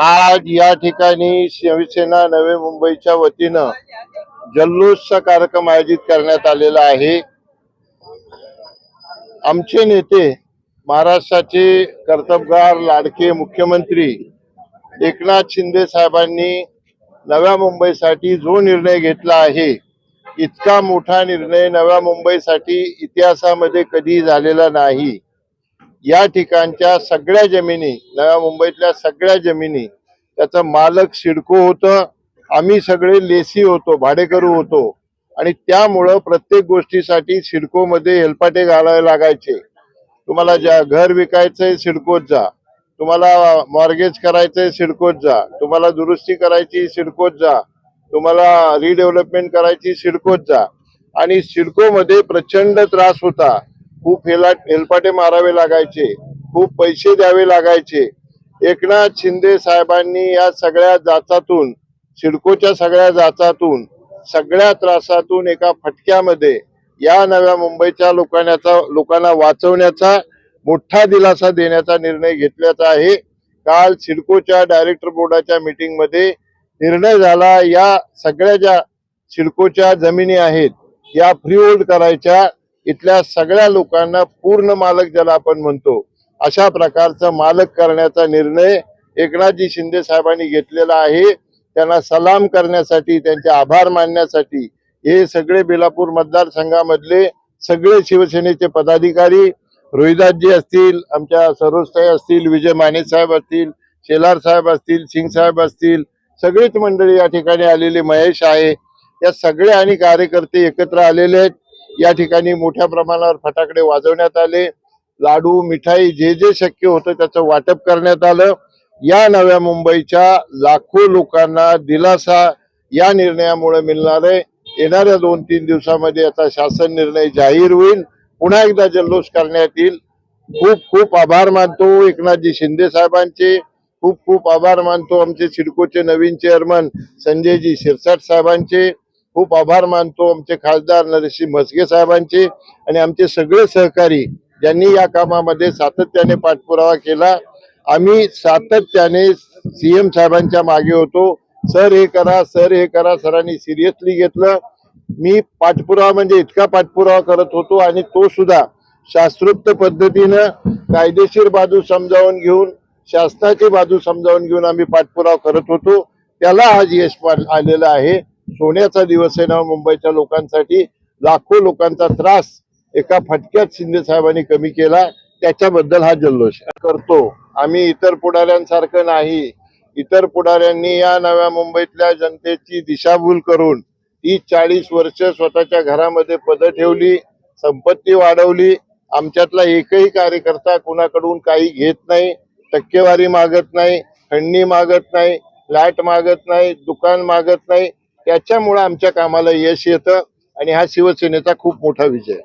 आज या ठिकाणी शिवसेना नवे मुंबईच्या वतीनं जल्लोषचा कार्यक्रम आयोजित करण्यात आलेला आहे. आमचे नेते महाराष्ट्राचे कर्तबगार लाडके मुख्यमंत्री एकनाथ शिंदे साहेबांनी नव्या मुंबईसाठी जो निर्णय घेतला आहे इतका मोठा निर्णय नव्या मुंबईसाठी इतिहासामध्ये कधी झालेला नाही. या ठिकाणच्या सगळ्या जमिनी नव्या मुंबईतल्या सगळ्या जमिनी त्याचा मालक सिडको होतं आम्ही सगळे लेसी होतो भाडेकरू होतो. आणि त्यामुळं प्रत्येक गोष्टीसाठी सिडकोमध्ये हेलपाटे घालावे लागायचे. तुम्हाला ज्या घर विकायचंय सिडकोत जा. तुम्हाला मॉर्गेज करायचंय सिडकोत जा. तुम्हाला दुरुस्ती करायची सिडकोत जा. तुम्हाला रिडेव्हलपमेंट करायची सिडकोत जा. आणि सिडकोमध्ये प्रचंड त्रास होता. खूप हेला हेलपाटे मारावे लागायचे. खूप पैसे द्यावे लागायचे. एकनाथ शिंदे साहेबांनी या सगळ्या जाचातून सिडकोच्या सगळ्या जाचातून सगळ्या त्रासातून एका फटक्यामध्ये या नव्या मुंबईच्या लोकांचा लोकांना वाचवण्याचा मोठा दिलासा देण्याचा निर्णय घेतल्याचा आहे. काल सिडकोच्या डायरेक्टर बोर्डाच्या मीटिंगमध्ये निर्णय झाला या सगळ्या ज्या सिडकोच्या जमिनी आहेत या फ्री होल्ड करायच्या इथल्या सगळ्या लोकांना पूर्ण मालक ज्याला आपण म्हणतो अशा प्रकारचा मालक करण्याचा निर्णय एकनाथजी शिंदे साहेबांनी घेतलेला आहे. त्यांना सलाम करण्यासाठी त्यांचे आभार मानण्यासाठी हे सगळे बेलापूर मतदारसंघामधले सगळे शिवसेनेचे पदाधिकारी रोहिदासजी असतील आमच्या सरोजताई असतील विजय माने साहेब असतील शेलार साहेब असतील सिंग साहेब असतील सगळीच मंडळी या ठिकाणी आलेले महेश आहे. या सगळे आणि कार्यकर्ते एकत्र आलेले आहेत. या ठिकाणी मोठ्या प्रमाणावर फटाकडे वाजवण्यात आले. लाडू मिठाई जे जे शक्य होतं त्याचं वाटप करण्यात आलं. या नव्या मुंबईच्या लाखो लोकांना दिलासा या निर्णयामुळे मिळणार आहे. येणाऱ्या दोन तीन दिवसामध्ये आता शासन निर्णय जाहीर होईल. पुन्हा एकदा जल्लोष करण्यात येईल. खूप खूप आभार मानतो एकनाथजी शिंदे साहेबांचे. खूप खूप आभार मानतो आमचे सिडकोचे नवीन चेअरमन संजयजी शिरसाट साहेबांचे. खूप आभार मानतो आमचे खासदार नरसिंह म्हसगे साहेबांचे आणि आमचे सगळे सहकारी ज्यांनी या कामामध्ये सातत्याने पाठपुरावा केला आम्ही सातत्याने सीएम साहेबांच्या मागे होतो. सर हे करा सर हे करा सरांनी सिरियसली घेतलं. मी पाठपुरावा म्हणजे इतका पाठपुरावा करत होतो आणि तो सुद्धा शास्त्रोक्त पद्धतीनं कायदेशीर बाजू समजावून घेऊन शासनाची बाजू समजावून घेऊन आम्ही पाठपुरावा करत होतो. त्याला आज यश पा- आलेलं आहे. सोन्याचा दिवस आहे ना मुंबईच्या लोकांसाठी. लाखो लोकांचा त्रास एका फटक्यात शिंदे साहेबांनी कमी केला त्याच्याबद्दल हा जल्लोष करतो. आम्ही इतर पुढाऱ्यांसारखं नाही. इतर पुढाऱ्यांनी या नव्या मुंबईतल्या जनतेची दिशाभूल करून ती चाळीस वर्ष स्वतःच्या घरामध्ये पद ठेवली संपत्ती वाढवली. आमच्यातला एकही कार्यकर्ता कुणाकडून काही घेत नाही टक्केवारी मागत नाही खंडणी मागत नाही फ्लॅट मागत नाही दुकान मागत नाही. त्याच्यामुळे आमच्या कामाला यश येतं आणि हा शिवसेनेचा खूप मोठा विजय